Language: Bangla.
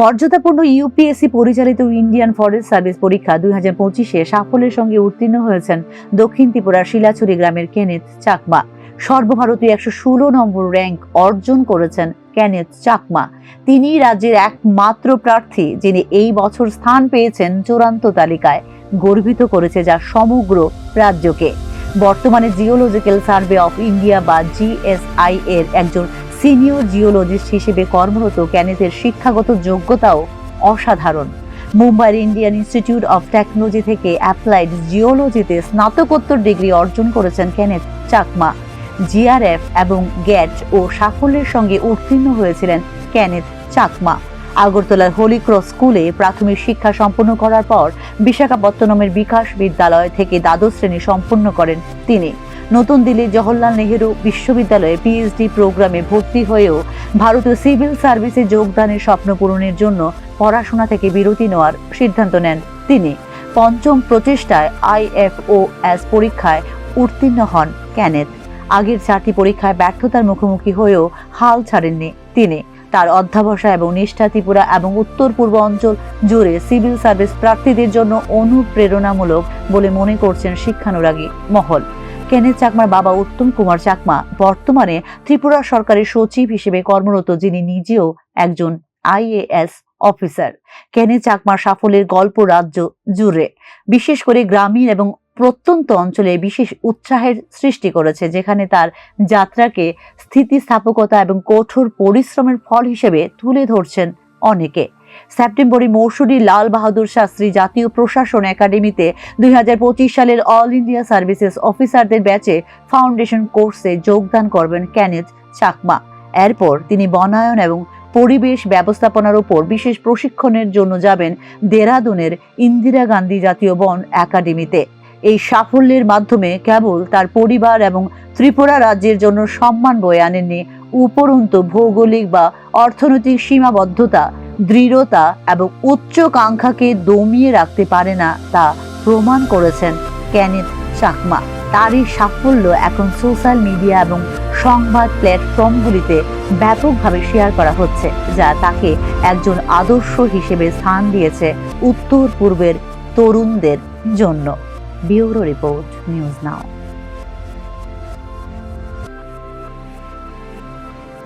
মর্যাদাপূর্ণ ইউপিএসসি পরিচালিত ইন্ডিয়ান ফরেস্ট সার্ভিস পরীক্ষা দুই হাজার পঁচিশে সাফল্যের সঙ্গে উত্তীর্ণ হয়েছেন দক্ষিণ ত্রিপুরার শিলাছড়ি গ্রামের কেনেথ চাকমা। সর্বভারতীয় একশো ষোলো নম্বর র্যাঙ্ক অর্জন করেছেন কেনেথ চাকমা। তিনি রাজ্যের একমাত্র প্রার্থী, যিনি এই বছর স্থান পেয়েছেন চূড়ান্ত তালিকায়, গর্বিত করেছে যা সমগ্র রাজ্যকে। বর্তমানে জিওলজিক্যাল সার্ভে অফ ইন্ডিয়া বা জিএসআই এর একজন সিনিয়র জিওলজিস্ট হিসেবে কর্মরত ক্যানেথের শিক্ষাগত যোগ্যতাও অসাধারণ। মুম্বাইয়ের ইন্ডিয়ান ইনস্টিটিউট অফ টেকনোলজি থেকে অ্যাপ্লাইড জিওলজিতে স্নাতকোত্তর ডিগ্রি অর্জন করেছেন কেনেথ চাকমা। জিআরএফ এবং গ্যাট ও সাফল্যের সঙ্গে উত্তীর্ণ হয়েছিলেন কেনেথ চাকমা। আগরতলার হোলি ক্রস স্কুলে প্রাথমিক শিক্ষা সম্পন্ন করার পর বিশাখাপত্তনমের বিকাশ বিদ্যালয় থেকে দ্বাদশ শ্রেণি সম্পন্ন করেন তিনি। নতুন দিল্লির জওহরলাল নেহেরু বিশ্ববিদ্যালয়ে পিএইচডি প্রোগ্রামে ভর্তি হয়েও ভারতীয় সিভিল সার্ভিসে যোগদানের স্বপ্ন পূরণের জন্য পড়াশোনা থেকে বিরতি নেওয়ার সিদ্ধান্ত নেন তিনি। পঞ্চম প্রচেষ্টায় আইএফওএস পরীক্ষায় উত্তীর্ণ হন ক্যানেথ। আগের চারটি পরীক্ষায় ব্যর্থতার মুখোমুখি হয়েও হাল ছাড়েননি তিনি। তার অধ্যাবসা এবং নিষ্ঠা ত্রিপুরা এবং উত্তর পূর্ব অঞ্চল জুড়ে সিভিল সার্ভিস প্রার্থীদের জন্য অনুপ্রেরণামূলক বলে মনে করছেন শিক্ষানুরাগী মহল। কেনেথ চাকমার বাবা উত্তম কুমার চাকমা। বর্তমানে ত্রিপুরা সরকারের সচিব হিসেবে কর্মরত যিনি নিজেও একজন আইএএস অফিসার। কেনে চাকমার সাফল্যের গল্প রাজ্য জুড়ে। বিশেষ করে গ্রামীণ এবং প্রত্যন্ত অঞ্চলে বিশেষ উৎসাহের সৃষ্টি করেছে, যেখানে তার যাত্রাকে স্থিতিস্থাপকতা এবং কঠোর পরিশ্রমের ফল হিসেবে তুলে ধরছেন অনেকে। সেপ্টেম্বরে মৌসুরি লাল বাহাদুর শাস্ত্রী জাতীয় প্রশাসন একাডেমিতে দুই সালের অল ইন্ডিয়া সার্ভিসেস অফিসারদের ব্যাচে ফাউন্ডেশন কোর্সে যোগদান করবেন ক্যানেথ চাকমা। এরপর তিনি বনায়ন এবং পরিবেশ ব্যবস্থাপনার উপর বিশেষ প্রশিক্ষণের জন্য যাবেন দেরাদুনের ইন্দিরা গান্ধী জাতীয় বন একাডেমিতে। এই সাফল্যের মাধ্যমে কেবল তার পরিবার এবং ত্রিপুরা রাজ্যের জন্য সম্মান বয়ে আনেননি উপরন্তু ভৌগোলিক বা অর্থনৈতিক সীমাবদ্ধতা দৃঢ়তা এবং উচ্চাকাঙ্ক্ষাকে দমিয়ে রাখতে পারে না তা প্রমাণ করেছেন ক্যানেথ চাকমা তার এই সাফল্য এখন সোশ্যাল মিডিয়া এবং সংবাদ প্ল্যাটফর্মগুলিতে ব্যাপকভাবে শেয়ার করা হচ্ছে, যা তাকে একজন আদর্শ হিসেবে স্থান দিয়েছে উত্তর পূর্বের তরুণদের জন্য। Bureau report, news now.